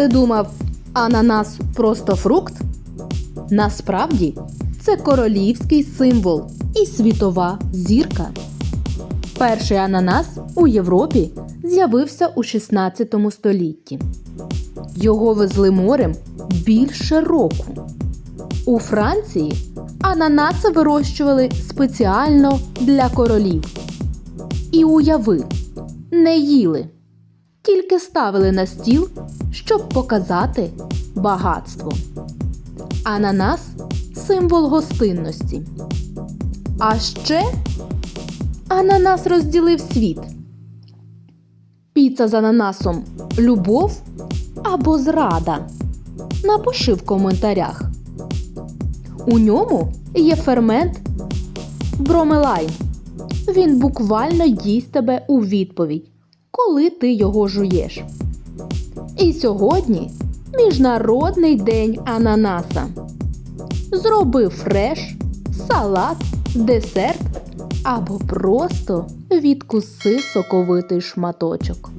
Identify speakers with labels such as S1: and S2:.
S1: Ти думав, ананас просто фрукт? Насправді це королівський символ і світова зірка. Перший ананас у Європі з'явився у 16 столітті. Його везли морем більше року. У Франції ананаси вирощували спеціально для королів. І уяви, не їли, тільки ставили на стіл, щоб показати багатство. Ананас символ гостинності. А ще ананас розділив світ. Піца з ананасом любов або зрада. Напиши в коментарях. У ньому є фермент бромелайн. Він буквально їсть тебе у відповідь, коли ти його жуєш. І сьогодні Міжнародний день ананаса. Зроби фреш, салат, десерт або просто відкуси соковитий шматочок.